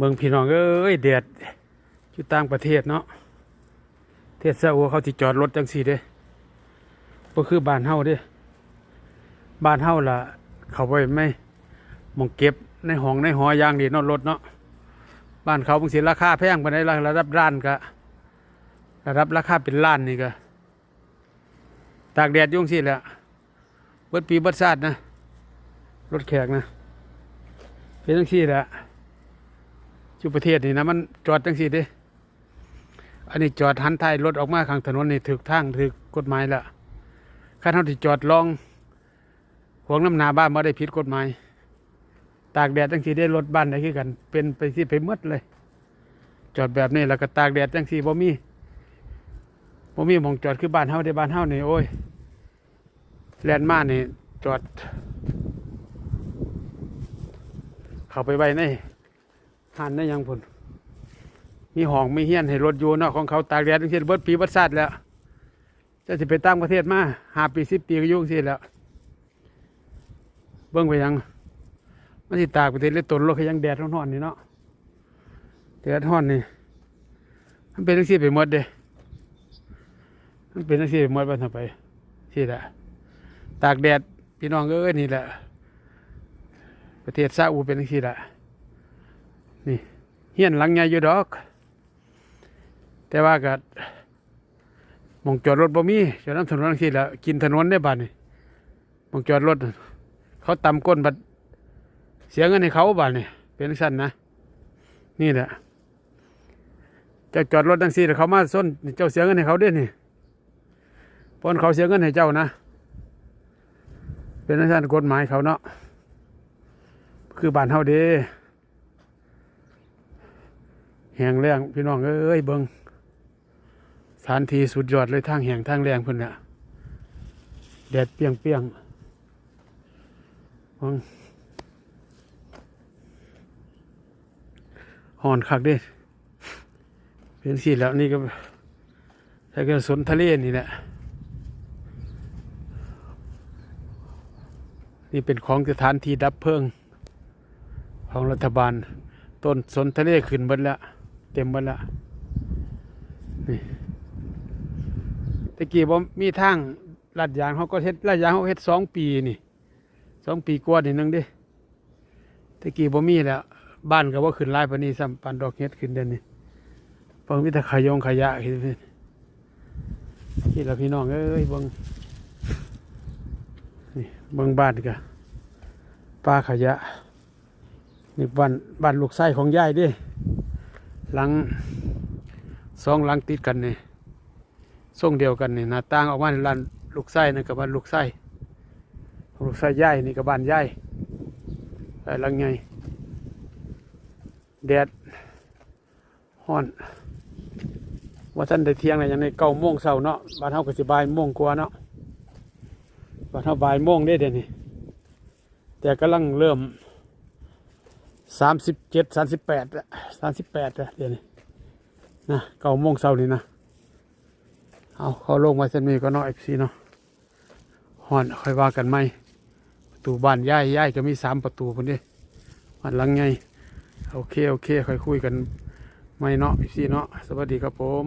เมืองพี่น้องเอ้ยแดดอยู่ต่างประเทศเนาะเทศซาอุเขาที่จอดรถจังสี่เด้ก็คือบ้านเฮาเด้บ้านเฮาล่ะ เขาไปไม่มองเก็บในห้องในหอยางดีเนาะรถเนาะบ้านเขาบางสิราคาแพงไปานใดล่ะระดับร้านก็ระดับราคาเป็นล้านนี่ก็ตากแดดยุ่งสิแหละเบิดปีเบิดชาตินะรถแขกนะเป็นจังสี่แหละ อยู่ประเทศนี่นะมันจอดจังสี่เด้ อันนี้จอดหันท้ายรถออกมาข้างถนนนี่ถึกทางถึกกฎหมายละข้าเท่าที่จอดลองห่วงน้ำนาบ้านมาได้ผิดกฎหมาย ตากแดดจังสี่ได้รถบ้านได้คือกัน เป็นไปที่ไปหมดเลย จอดแบบนี้แล้วก็ตากแดดจังสี่บ่มีบ่มีมองจอดคือบ้านเฮาได้บ้านเฮานี่โอ้ยแลนด์มานี่จอด เข้าไปไว้ใน หันได้ยังพุ่นมีห้องมีเฮียนให้รถอยู่เนาะของเขาตากแดดทั้งสิ้นเบิดปีเบิดชาติแล้วจะสิไปตั้งประเทศมาหาปีสิบปีก็ยุ่งสิแล้ว เบิ่งไปยังมันสิตากประเทศเลยตนรถก็ยังแดดร้อนๆนี่เนาะแดดร้อนนี่มันเป็นทั้งสิ้นไปหมดเด้มันเป็นทั้งสิ้นไปหมดบ้านทำไปที่แหละตากแดดพี่น้องเอ้ยนี่แหละประเทศซาอุเป็นทั้งสิ้นแหละ นี่เฮียนหลังใหญ่อยู่ดอก แต่ว่าก็หมองจอดรถบ่มีจอดน้ำถนนที่ละกินถนนได้บ้านนี่มองจอดรถ เขาตำก้นบัดเสียเงินให้เขาบ้านนี่เป็นสั้นนะ นี่แหละเจ้าจอดรถทั้งสี่เขามาส้นเจ้าเสียเงินให้เขาด้วยนี่เพนเขาเสียเงินให้เจ้านะ เป็นสั้นกฎหมายเขาเนาะคือบ้านเฮาเด้ แหงแรงพี่น้องเอ้ยเบิงสถานที่สุดยอดเลยทางแหงทางแรงเพิ่นเนี่ยแดดเปียงเปียงๆเบิงหอนคักเด้เป็นสิแล้วนี่ก็ใช้กระสนทะเลนี่แหละนี่เป็นของสถานที่ดับเพลิง ของรัฐบาล ต้นสนทะเลขึ้นเบิดแล้ว ต็มเบิดล้วนี่ตะกี้บ่มีทางลาดยางเขาก็เฮ็ดลาดยางเขาเฮ็ดสองปีนี่สองปีกว่านี่นึงดิตะกี้บ่มีแล้วบ้านก็บ่าขึ้นหลายปานนี้ซ้ำปานดอกเฮ็ดขึ้นเดือนนี้เพิ่งมีแต่ขยงขยะคิดนี่นี่ละพี่น้องเอ้ยบิ่งนี่บิ่งบ้านก็ป้าขยะนี่บ้านบ้านลูกไส้ของยายดิ หลังสองหลังติดกันเนี่ยทรงเดียวกันเนี่ยหน้าต่างออกมาในร้านลูกไส้นั่นกับบ้านลูกไส้ลูกไส้ใยายนี่กับบ้านยายไอ้หลังไงแดดฮ้อนว่าท่านได้เที่ยงอะไรอย่างในเก้าโมงเช้าเนาะบ้านเฮาก็สิบายโมงกว่าเนาะบ้านเฮาบ่ายโมงได้เดี๋ยวนี้แต่กำลังเริ่ม สามสิบเจ็ดสามสิบแปดสามสิบแปดเดี๋ยวนี้นะเก้าโมงเช้านี่นะเอาเขาลงมาเส้นนี้ก็น้อยพี่เนาะห่อนค่อยว่ากันไหมประตูบ้านย่ายย่ายก็มีสามประตูคนเดีบ้านหลังไงโอเค โอเค ค่อยคุยกันไม่เนาะพี่เนาะสวัสดีครับผม